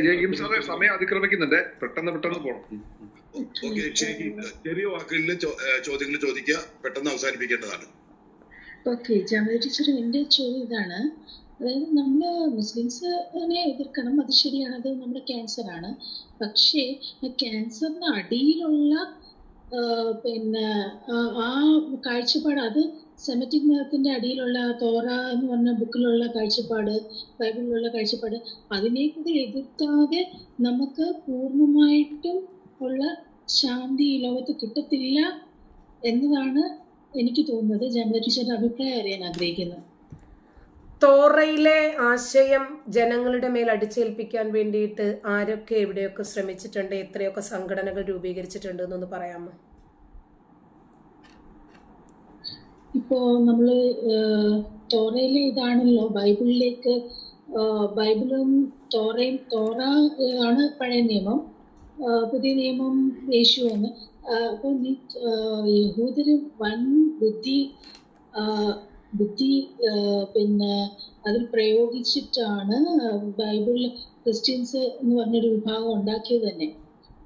James സാറേ സമയം അതിക്രമിക്കുന്നുണ്ട്. പെട്ടെന്ന് പെട്ടെന്ന് പോണം. ഉം. ഓക്കെ ശരി. ചെറിയ വാക്കുകളിൽ ചോദ്യങ്ങൾ ചോദിക്കുക. പെട്ടെന്ന് അവസാനിപ്പിക്കേണ്ടതാണ്. ഓക്കെ ജാമ്യ ടീച്ചർ എന്റെ ചോദ്യം ഇതാണ്. അതായത് നമ്മൾ മുസ്ലിംസിനെ എതിർക്കണം അത് ശരിയാണ് അത് നമ്മുടെ ക്യാൻസറാണ്. പക്ഷേ ആ ക്യാൻസറിന് അടിയിലുള്ള പിന്നെ ആ, കാഴ്ചപ്പാട് അത് സെമറ്റിക് മതത്തിന്റെ അടിയിലുള്ള തോറ എന്ന് പറഞ്ഞ ബുക്കിലുള്ള കാഴ്ചപ്പാട് ബൈബിളിലുള്ള കാഴ്ചപ്പാട് അതിനെ കൂടി എതിർക്കാതെ നമുക്ക് പൂർണമായിട്ടും ഉള്ള ശാന്തി ഈ ലോകത്ത് കിട്ടത്തില്ല എന്നതാണ് എനിക്ക് തോന്നുന്നത്. ടീച്ചറുടെ അഭിപ്രായം അറിയാൻ ആഗ്രഹിക്കുന്നത് തോറയിലെ ആശയം ജനങ്ങളുടെ മേൽ അടിച്ചേൽപ്പിക്കാൻ വേണ്ടിയിട്ട് ആരൊക്കെ എവിടെയൊക്കെ ശ്രമിച്ചിട്ടുണ്ട് എത്രയൊക്കെ സംഘടനകൾ രൂപീകരിച്ചിട്ടുണ്ട് എന്നൊന്ന് പറയാമോ? ഇപ്പോ നമ്മൾ തോറയിലെ ഇതാണല്ലോ ബൈബിളിലേക്ക് ബൈബിളും തോറയും തോറ ആണ് പഴയ നിയമം. പുതിയ നിയമം യേശുവാണ് അപ്പൊ യഹൂദരും വൻ ബുദ്ധി ബുദ്ധി പിന്നെ അതിൽ പ്രയോഗിച്ചിട്ടാണ് ബൈബിളിൽ ക്രിസ്ത്യൻസ് എന്ന് പറഞ്ഞൊരു വിഭാഗം ഉണ്ടാക്കിയത് തന്നെ.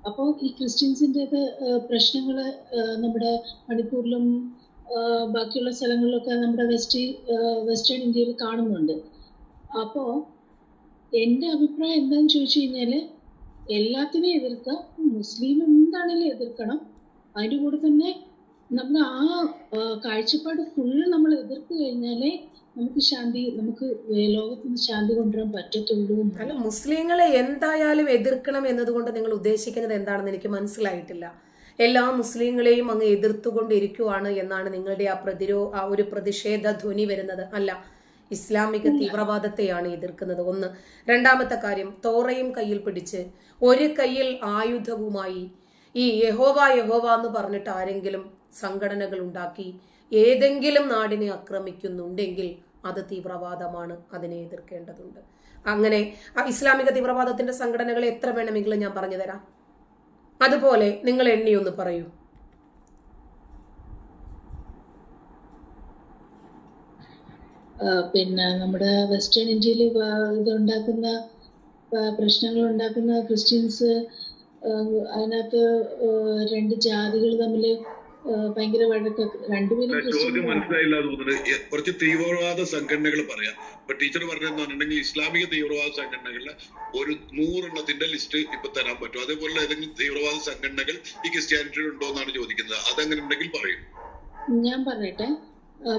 അപ്പോൾ ഈ ക്രിസ്ത്യൻസിന്റെ പ്രശ്നങ്ങൾ നമ്മുടെ മണിപ്പൂരിലും ബാക്കിയുള്ള സ്ഥലങ്ങളിലൊക്കെ നമ്മുടെ വെസ്റ്റ് വെസ്റ്റേൺ ഇന്ത്യയിൽ കാണുന്നുണ്ട്. അപ്പോൾ എന്റെ അഭിപ്രായം എന്താണെന്ന് ചോദിച്ചു കഴിഞ്ഞാൽ എല്ലാത്തിനെയും എതിർക്കുക മുസ്ലിം എന്താണെങ്കിലും എതിർക്കണം. അതിന്റെ കൂടെ തന്നെ നമ്മൾ ആ, കാഴ്ചപ്പാട് ഫുള്ള് നമ്മൾ എതിർത്ത് കഴിഞ്ഞാലേ നമുക്ക് ശാന്തി നമുക്ക് ലോകത്തിന് ശാന്തി കൊണ്ടുവരാൻ പറ്റത്തുള്ളൂ അല്ല. മുസ്ലിങ്ങളെ എന്തായാലും എതിർക്കണം എന്നതുകൊണ്ട് നിങ്ങൾ ഉദ്ദേശിക്കുന്നത് എന്താണെന്ന് എനിക്ക് മനസ്സിലായിട്ടില്ല. എല്ലാ മുസ്ലിങ്ങളെയും അങ്ങ് എതിർത്തുകൊണ്ടിരിക്കുവാണ് എന്നാണ് നിങ്ങളുടെ ആ പ്രതിരോ ആ ഒരു പ്രതിഷേധ ധ്വനി വരുന്നത്. അല്ല ഇസ്ലാമിക തീവ്രവാദത്തെയാണ് എതിർക്കുന്നത്. ഒന്ന്. രണ്ടാമത്തെ കാര്യം തോറയും കയ്യിൽ പിടിച്ച് ഒരു കയ്യിൽ ആയുധവുമായി ഈ യഹോവ യഹോവ എന്ന് പറഞ്ഞിട്ട് ആരെങ്കിലും സംഘടനകൾ ഉണ്ടാക്കി ഏതെങ്കിലും നാടിനെ ആക്രമിക്കുന്നുണ്ടെങ്കിൽ അത് തീവ്രവാദമാണ് അതിനെ എതിർക്കേണ്ടതുണ്ട്. അങ്ങനെ ആ ഇസ്ലാമിക തീവ്രവാദത്തിന്റെ സംഘടനകളെ എത്ര വേണമെങ്കിലും ഞാൻ പറഞ്ഞു തരാം അതുപോലെ നിങ്ങൾ എണ്ണിയൊന്ന് പറയൂ. ആ, പിന്നെ നമ്മുടെ വെസ്റ്റേൺ ഇന്ത്യയിൽ ഇതുണ്ടാക്കുന്ന പ്രശ്നങ്ങൾ ഉണ്ടാക്കുന്ന ക്രിസ്ത്യൻസ് അതിനകത്ത് രണ്ട് ജാതികൾ തമ്മിൽ ചോദ്യം മനസ്സിലായില്ല തോന്നുന്നത്. കുറച്ച് തീവ്രവാദ സംഘടനകൾ പറയാം. ഇപ്പൊ ടീച്ചർ പറഞ്ഞിട്ടുണ്ടെങ്കിൽ ഇസ്ലാമിക തീവ്രവാദ സംഘടനകളിലെ ഒരു നൂറെണ്ണത്തിന്റെ ലിസ്റ്റ് ഇപ്പൊ തരാൻ പറ്റും. അതേപോലെ ഏതെങ്കിലും തീവ്രവാദ സംഘടനകൾ ഈ ക്രിസ്ത്യാനിറ്റിയിൽ ഉണ്ടോ എന്നാണ് ചോദിക്കുന്നത്. അതങ്ങനെ ഉണ്ടെങ്കിൽ പറയും. ഞാൻ പറയട്ടെ.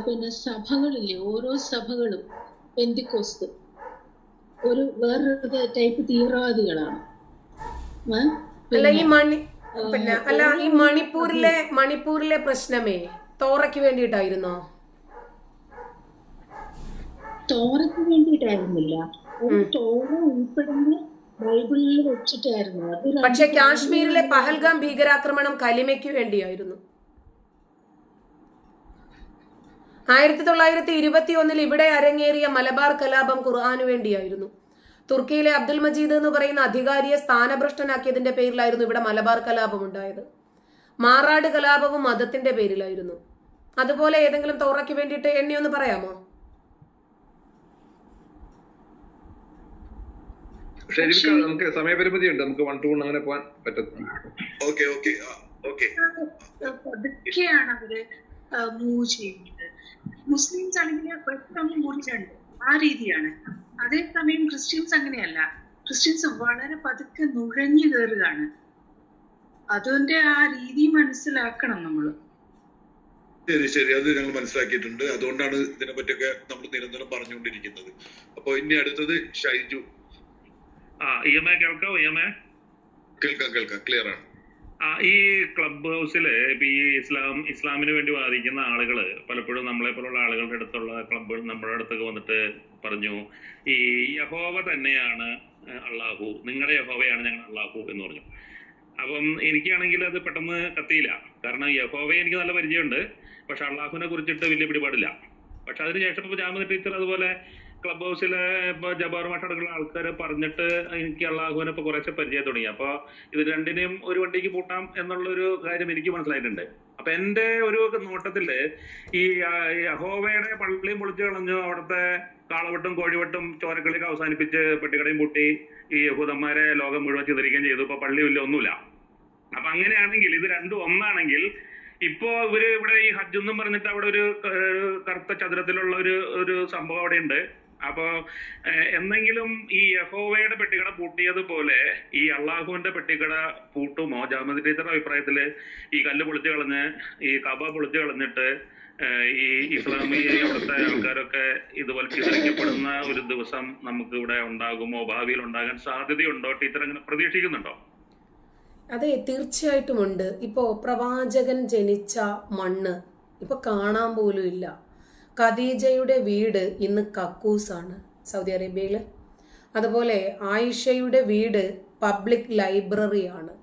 പിന്നെ സഭകളില്ലേ? ഓരോ സഭകളും പെന്തിക്കോസ്ത് ഒരു വേറൊരു ടൈപ്പ് തീവ്രവാദികളാണ്. അല്ല ഈ മണി പിന്നെ അല്ല ഈ മണിപ്പൂരിലെ മണിപ്പൂരിലെ പ്രശ്നമേ തോറയ്ക്ക് വേണ്ടിയിട്ടായിരുന്നോ? തോറയ്ക്ക് വേണ്ടിയിട്ടായിരുന്നില്ല. അത് തോറ ഉൾപ്പെടുന്ന ബൈബിളിൽ വെച്ചിട്ടായിരുന്നു. അത് രണ്ട് പക്ഷെ കാശ്മീരിലെ പഹൽഗാം ഭീകരാക്രമണം കലിമയ്ക്ക് വേണ്ടിയായിരുന്നു. ആയിരത്തി തൊള്ളായിരത്തി ഇരുപത്തി ഒന്നിൽ ഇവിടെ അരങ്ങേറിയ മലബാർ കലാപം ഖുർആാനു വേണ്ടിയായിരുന്നു. തുർക്കിയിലെ അബ്ദുൽ മജീദ് എന്ന് പറയുന്ന അധികാരിയെ സ്ഥാനഭ്രഷ്ടനാക്കിയതിന്റെ പേരിലായിരുന്നു ഇവിടെ മലബാർ കലാപം ഉണ്ടായത്. മാറാട് കലാപവും മതത്തിന്റെ പേരിലായിരുന്നു. അതുപോലെ ഏതെങ്കിലും തോറയ്ക്ക് വേണ്ടിയിട്ട് എണ്ണിയൊന്ന് പറയാമോ? ഷെരീഫ് നമുക്ക് സമയപരിമിതി ഉണ്ട് നമുക്ക് വൺ ടു അങ്ങനെ പോകാൻ പറ്റും ഓക്കെ ഓക്കെ ഓക്കെ. പതുക്കെയാണ് അവർ മൂവ് ചെയ്യുന്നത്. മുസ്ലിംസ് ആണെങ്കിൽ പെട്ടെന്ന് മുറിച്ചുണ്ട് ആ രീതിയാണ്. അതേസമയം ക്രിസ്ത്യൻസ് അങ്ങനെയല്ല. ക്രിസ്ത്യൻസ് വളരെ പതുക്കെ നുഴഞ്ഞു കയറുകയാണ്. അതിന്റെ ആ രീതി മനസ്സിലാക്കണം നമ്മൾ. ശരി ശരി. അത് ഞങ്ങൾ മനസ്സിലാക്കിയിട്ടുണ്ട്. അതുകൊണ്ടാണ് ഇതിനെ പറ്റിയൊക്കെ നമ്മൾ നിരന്തരം പറഞ്ഞുകൊണ്ടിരിക്കുന്നത്. അപ്പൊ ഇനി അടുത്തത് ഷൈജു. ആ ഇ എം എ കേൾക്കാവോ? ഇ എം എ കേൾക്കാം കേൾക്കാം. ക്ലിയർ ആണ്. ആ ഈ ക്ലബ് ഹൗസിൽ ഇപ്പൊ ഈ ഇസ്ലാം ഇസ്ലാമിന് വേണ്ടി വാദിക്കുന്ന ആളുകൾ പലപ്പോഴും നമ്മളെ പോലുള്ള ആളുകളുടെ അടുത്തുള്ള ക്ലബ്ബുകൾ നമ്മുടെ അടുത്തൊക്കെ വന്നിട്ട് പറഞ്ഞു ഈ യഹോവ തന്നെയാണ് അള്ളാഹു. നിങ്ങളുടെ യഹോവയാണ് ഞങ്ങൾ അള്ളാഹു എന്ന് പറഞ്ഞു. അപ്പം എനിക്കാണെങ്കിൽ അത് പെട്ടെന്ന് കത്തിയില്ല. കാരണം യഹോവയെ എനിക്ക് നല്ല പരിചയമുണ്ട്. പക്ഷെ അള്ളാഹുവിനെ കുറിച്ചിട്ട് വലിയ പിടിപാടില്ല. പക്ഷെ അതിനുശേഷം ഇപ്പൊ ജാമ ടീച്ചർ അതുപോലെ ക്ലബ് ഹൗസിലെ ഇപ്പൊ ജബാർ മട്ടടക്കുള്ള ആൾക്കാര് പറഞ്ഞിട്ട് എനിക്ക് അള്ളാഹുവിനെ ഇപ്പൊ കുറേശ്ശെ പരിചയം തുടങ്ങി. അപ്പൊ ഇത് രണ്ടിനെയും ഒരു വണ്ടിക്ക് പൂട്ടാം എന്നുള്ളൊരു കാര്യം എനിക്ക് മനസ്സിലായിട്ടുണ്ട്. അപ്പൊ എന്റെ ഒരു നോട്ടത്തിൽ ഈ യഹോവയുടെ പള്ളിയും പൊളിച്ചു കളഞ്ഞു അവിടുത്തെ കാളവെട്ടും കോഴിവെട്ടും ചോരക്കളിയൊക്കെ അവസാനിപ്പിച്ച് പെട്ടിക്കടയും പൂട്ടി ഈ യഹൂദന്മാരെ ലോകം മുഴുവൻ ചിതറിക്കുകയും ചെയ്തു. ഇപ്പൊ പള്ളിയില്ല ഒന്നുമില്ല. അപ്പൊ അങ്ങനെയാണെങ്കിൽ ഇത് രണ്ടും ഒന്നാണെങ്കിൽ ഇപ്പോ ഇവർ ഇവിടെ ഈ ഹജ്ജ് എന്നും പറഞ്ഞിട്ട് അവിടെ ഒരു കറുത്ത ചതുരത്തിലുള്ള ഒരു ഒരു സംഭവം അവിടെ ഉണ്ട് അപ്പോ എന്നെങ്കിലും ഈ യഹോവയുടെ പെട്ടിക്കട പൂട്ടിയതുപോലെ ഈ അള്ളാഹുവിന്റെ പെട്ടിക്കട പൂട്ടുമോ? ജാമതി ടീച്ചറുടെ അഭിപ്രായത്തിൽ ഈ കല്ല് പൊളിച്ചു കളഞ്ഞ് ഈ കബ പൊളിച്ചു കളഞ്ഞിട്ട് ഈ ഇസ്ലാമിക അവിടുത്തെ ആൾക്കാരൊക്കെ ഇതുപോലെ ചിതറിക്കപ്പെടുന്ന ഒരു ദിവസം നമുക്ക് ഇവിടെ ഉണ്ടാകുമോ? ഭാവിയിൽ ഉണ്ടാകാൻ സാധ്യതയുണ്ടോ? ടീച്ചർ അങ്ങനെ പ്രതീക്ഷിക്കുന്നുണ്ടോ? അതെ തീർച്ചയായിട്ടും ഉണ്ട് ഇപ്പോ പ്രവാചകൻ ജനിച്ച മണ്ണ് ഇപ്പൊ കാണാൻ പോലും ഇല്ല. ഖദീജയുടെ വീട് ഇന്ന് കക്കൂസാണ് സൗദി അറേബ്യയിൽ അതുപോലെ ആയിഷയുടെ വീട് പബ്ലിക് ലൈബ്രറിയാണ്.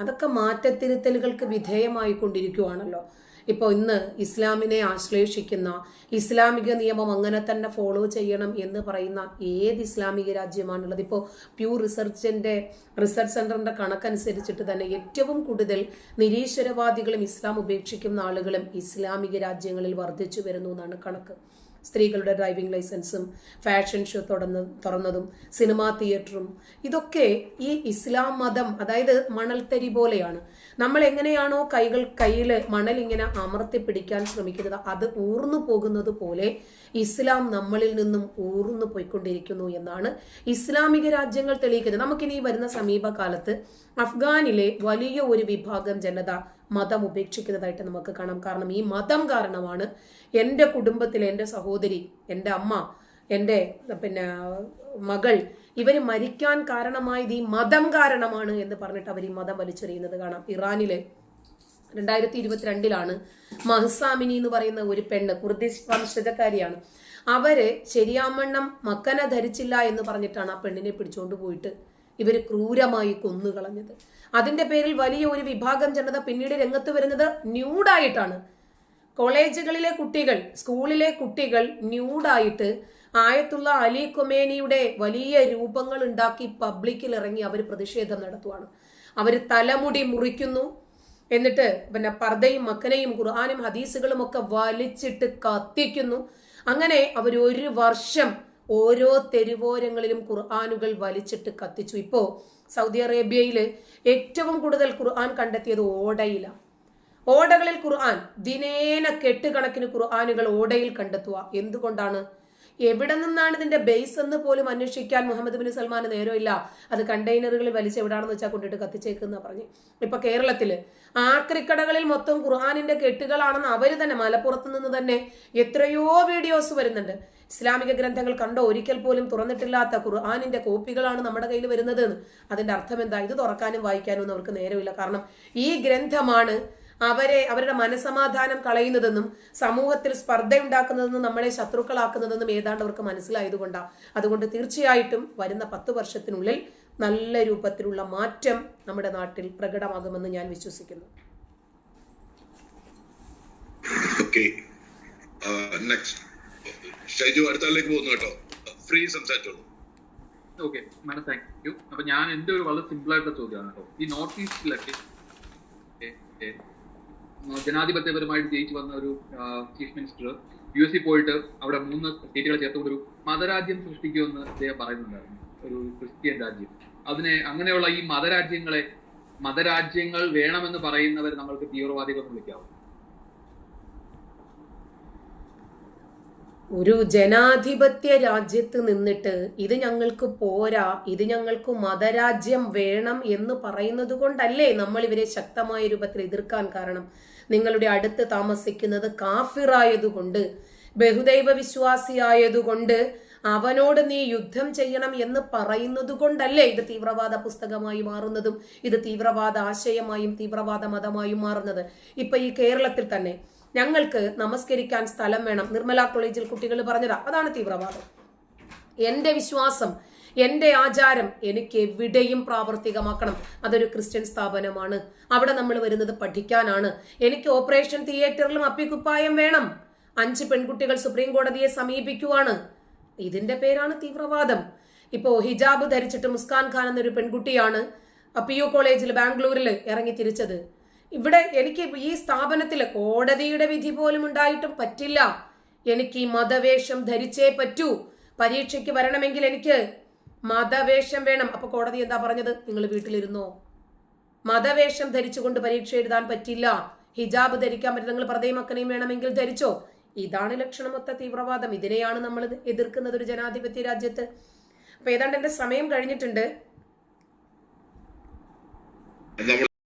അതൊക്കെ മാറ്റത്തിരുത്തലുകൾക്ക് വിധേയമായിക്കൊണ്ടിരിക്കുവാണല്ലോ. ഇപ്പോൾ ഇന്ന് ഇസ്ലാമിനെ ആശ്ലേഷിക്കുന്ന ഇസ്ലാമിക നിയമം അങ്ങനെ തന്നെ ഫോളോ ചെയ്യണം എന്ന് പറയുന്ന ഏത് ഇസ്ലാമിക രാജ്യമാണുള്ളത്? ഇപ്പോൾ പ്യൂ റിസർച്ചിന്റെ റിസർച്ച് സെന്ററിന്റെ കണക്കനുസരിച്ചിട്ട് തന്നെ ഏറ്റവും കൂടുതൽ നിരീശ്വരവാദികളും ഇസ്ലാം ഉപേക്ഷിക്കുന്ന ആളുകളും ഇസ്ലാമിക രാജ്യങ്ങളിൽ വർദ്ധിച്ചു വരുന്നു എന്നാണ് കണക്ക്. സ്ത്രീകളുടെ ഡ്രൈവിംഗ് ലൈസൻസും ഫാഷൻ ഷോ തുറന്ന് തുറന്നതും സിനിമാ തിയേറ്ററും ഇതൊക്കെ ഈ ഇസ്ലാം മതം അതായത് മണൽത്തരി പോലെയാണ്. നമ്മൾ എങ്ങനെയാണോ കൈകൾ കയ്യിൽ മണൽ ഇങ്ങനെ അമർത്തി പിടിക്കാൻ ശ്രമിക്കുന്നത് അത് ഊർന്നു പോകുന്നത് പോലെ ഇസ്ലാം നമ്മളിൽ നിന്നും ഊർന്നു പോയിക്കൊണ്ടിരിക്കുന്നു എന്നാണ് ഇസ്ലാമിക രാജ്യങ്ങൾ തെളിയിക്കുന്നത്. നമുക്കിനി വരുന്ന സമീപകാലത്ത് അഫ്ഗാനിലെ വലിയ ഒരു വിഭാഗം ജനത മതം ഉപേക്ഷിക്കുന്നതായിട്ട് നമുക്ക് കാണാം. കാരണം ഈ മതം കാരണമാണ് എന്റെ കുടുംബത്തിൽ എന്റെ സഹോദരി എന്റെ അമ്മ എന്റെ പിന്നെ മകൾ ഇവർ മരിക്കാൻ കാരണമായത് ഈ മതം കാരണമാണ് എന്ന് പറഞ്ഞിട്ട് അവർ ഈ മതം വലിച്ചെറിയുന്നത് കാണാം. ഇറാനിലെ രണ്ടായിരത്തി ഇരുപത്തിരണ്ടിലാണ് മഹസാമിനി എന്ന് പറയുന്ന ഒരു പെണ്ണ് കുർദിഷ് വംശജക്കാരിയാണ്. അവർ ശരിയാമണ്ണം മക്കനെ ധരിച്ചില്ല എന്ന് പറഞ്ഞിട്ടാണ് ആ പെണ്ണിനെ പിടിച്ചുകൊണ്ട് പോയിട്ട് ഇവർ ക്രൂരമായി കൊന്നുകളഞ്ഞത്. അതിന്റെ പേരിൽ വലിയ ഒരു വിഭാഗം ജനത പിന്നീട് രംഗത്ത് വരുന്നത് ന്യൂഡായിട്ടാണ്. കോളേജുകളിലെ കുട്ടികൾ സ്കൂളിലെ കുട്ടികൾ ന്യൂഡായിട്ട് ആയത്തുള്ള അലി കൊമേനിയുടെ വലിയ രൂപങ്ങൾ ഉണ്ടാക്കി പബ്ലിക്കിൽ ഇറങ്ങി അവർ പ്രതിഷേധം നടത്തുവാണ്. അവർ തലമുടി മുറിക്കുന്നു. എന്നിട്ട് പിന്നെ പർദ്ദയും മക്കനയും ഖുർആാനും ഹദീസുകളും ഒക്കെ വലിച്ചിട്ട് കത്തിക്കുന്നു. അങ്ങനെ അവർ ഒരു വർഷം ഓരോ തെരുവോരങ്ങളിലും ഖുർആാനുകൾ വലിച്ചിട്ട് കത്തിച്ചു. ഇപ്പോൾ സൗദി അറേബ്യയിൽ ഏറ്റവും കൂടുതൽ ഖുർആൻ കണ്ടെത്തിയത് ഓടയിലാണ് ഓടകളിൽ ഖുർആൻ ദിനേന കെട്ടുകണക്കിന് ഖുർആാനുകൾ ഓടയിൽ കണ്ടെത്തുക എന്തുകൊണ്ടാണ്? എവിടെ നിന്നാണ് ഇതിന്റെ ബേസ് എന്ന് പോലും അന്വേഷിക്കാൻ മുഹമ്മദ് ബിൻ സൽമാന് നേരമില്ല. അത് കണ്ടെയ്നറുകളിൽ വലിച്ച എവിടാണെന്ന് വെച്ചാൽ കൊണ്ടിട്ട് കത്തിച്ചേക്കുന്ന പറഞ്ഞു. ഇപ്പൊ കേരളത്തിൽ ആക്രിക്കടകളിൽ മൊത്തം ഖുർആാനിന്റെ കെട്ടുകളാണെന്ന് അവർ തന്നെ മലപ്പുറത്ത് നിന്ന് തന്നെ എത്രയോ വീഡിയോസ് വരുന്നുണ്ട്. ഇസ്ലാമിക ഗ്രന്ഥങ്ങൾ കണ്ടോ? ഒരിക്കൽ പോലും തുറന്നിട്ടില്ലാത്ത ഖുർആാനിന്റെ കോപ്പികളാണ് നമ്മുടെ കയ്യിൽ വരുന്നത് അതിന്റെ അർത്ഥം എന്താ? ഇത് തുറക്കാനും വായിക്കാനും അവർക്ക് നേരമില്ല. കാരണം ഈ ഗ്രന്ഥമാണ് അവരെ അവരുടെ മനസമാധാനം കളയുന്നതെന്നും സമൂഹത്തിൽ സ്പർദ്ധയുണ്ടാക്കുന്നതെന്നും നമ്മളെ ശത്രുക്കളാക്കുന്നതെന്നും ഏതാണ്ട് അവർക്ക് മനസ്സിലായതുകൊണ്ടാണ് അതുകൊണ്ട് തീർച്ചയായിട്ടും വരുന്ന പത്ത് വർഷത്തിനുള്ളിൽ നല്ല രൂപത്തിലുള്ള മാറ്റം നമ്മുടെ നാട്ടിൽ പ്രകടമാകുമെന്ന് ഞാൻ വിശ്വസിക്കുന്നു. നെക്സ്റ്റ് ഷൈജു അടുത്താളിലേക്ക് പോകുന്നു കേട്ടോ. ഫ്രീ സംസാരിച്ചോളൂ. ഓക്കെ മാഡം താങ്ക് യു അപ്പൊ ഞാൻ എന്റെ ഒരു വളരെ സിമ്പിൾ ആയിട്ടുള്ള ചോദ്യമാണ് കേട്ടോ. ഈ നോർത്ത് ഈസ്റ്റിലൊക്കെ ജനാധിപത്യപരമായിട്ട് ജയിച്ചു വന്ന ഒരു ചീഫ് മിനിസ്റ്റർ യു എസ് പോയിട്ട് അവിടെ മൂന്ന് സ്റ്റേറ്റുകളെ ചേർത്തുകൊണ്ട് ഒരു മതരാജ്യം സൃഷ്ടിക്കുമെന്ന് അദ്ദേഹം പറയുന്നുണ്ടായിരുന്നു. ഒരു ക്രിസ്ത്യൻ രാജ്യം. അതിനെ അങ്ങനെയുള്ള ഈ മതരാജ്യങ്ങളെ മതരാജ്യങ്ങൾ വേണമെന്ന് പറയുന്നവർ നമ്മൾക്ക് തീവ്രവാദികൾ വിളിക്കാവും. ഒരു ജനാധിപത്യ രാജ്യത്ത് നിന്നിട്ട് ഇത് ഞങ്ങൾക്ക് പോരാ ഇത് ഞങ്ങൾക്ക് മതരാജ്യം വേണം എന്ന് പറയുന്നത് കൊണ്ടല്ലേ നമ്മൾ ഇവരെ ശക്തമായ രൂപത്തിൽ എതിർക്കാൻ കാരണം. നിങ്ങളുടെ അടുത്ത് താമസിക്കുന്നത് കാഫിറായതുകൊണ്ട് ബഹുദൈവ വിശ്വാസിയായതുകൊണ്ട് അവനോട് നീ യുദ്ധം ചെയ്യണം എന്ന് പറയുന്നത് കൊണ്ടല്ലേ ഇത് തീവ്രവാദ പുസ്തകമായി മാറുന്നതും ഇത് തീവ്രവാദ ആശയമായും തീവ്രവാദ മതമായും മാറുന്നത്. ഇപ്പൊ ഈ കേരളത്തിൽ തന്നെ ഞങ്ങൾക്ക് നമസ്കരിക്കാൻ സ്ഥലം വേണം. നിർമ്മല കോളേജിൽ കുട്ടികൾ പറഞ്ഞതാ. അതാണ് തീവ്രവാദം. എന്റെ വിശ്വാസം എന്റെ ആചാരം എനിക്ക് എവിടെയും പ്രാവർത്തികമാക്കണം. അതൊരു ക്രിസ്ത്യൻ സ്ഥാപനമാണ്. അവിടെ നമ്മൾ വരുന്നത് പഠിക്കാനാണ്. എനിക്ക് ഓപ്പറേഷൻ തിയേറ്ററിലും അപ്പിക്കുപ്പായം വേണം. അഞ്ച് പെൺകുട്ടികൾ സുപ്രീം കോടതിയെ സമീപിക്കുവാണ്. ഇതിന്റെ പേരാണ് തീവ്രവാദം. ഇപ്പോ ഹിജാബ് ധരിച്ചിട്ട് മുസ്കാൻ ഖാൻ എന്നൊരു പെൺകുട്ടിയാണ് പി യു കോളേജിൽ ബാംഗ്ലൂരിൽ ഇറങ്ങി തിരിച്ചത്. ഇവിടെ എനിക്ക് ഈ സ്ഥാപനത്തിൽ കോടതിയുടെ വിധി പോലും ഉണ്ടായിട്ടും പറ്റില്ല. എനിക്ക് ഈ മതവേഷം ധരിച്ചേ പറ്റൂ. പരീക്ഷയ്ക്ക് വരണമെങ്കിൽ എനിക്ക് മതവേഷം വേണം. അപ്പൊ കോടതി എന്താ പറഞ്ഞത്? നിങ്ങൾ വീട്ടിലിരുന്നോ? മതവേഷം ധരിച്ചുകൊണ്ട് പരീക്ഷ എഴുതാൻ പറ്റില്ല. ഹിജാബ് ധരിക്കാൻ പറ്റില്ല. നിങ്ങൾ പ്രതയും മക്കനെയും വേണമെങ്കിൽ ധരിച്ചോ? ഇതാണ് ലക്ഷണമൊത്ത തീവ്രവാദം. ഇതിനെയാണ് നമ്മൾ എതിർക്കുന്നത് ഒരു ജനാധിപത്യ രാജ്യത്ത്. അപ്പൊ ഏതാണ്ട് എന്റെ സമയം കഴിഞ്ഞിട്ടുണ്ട്.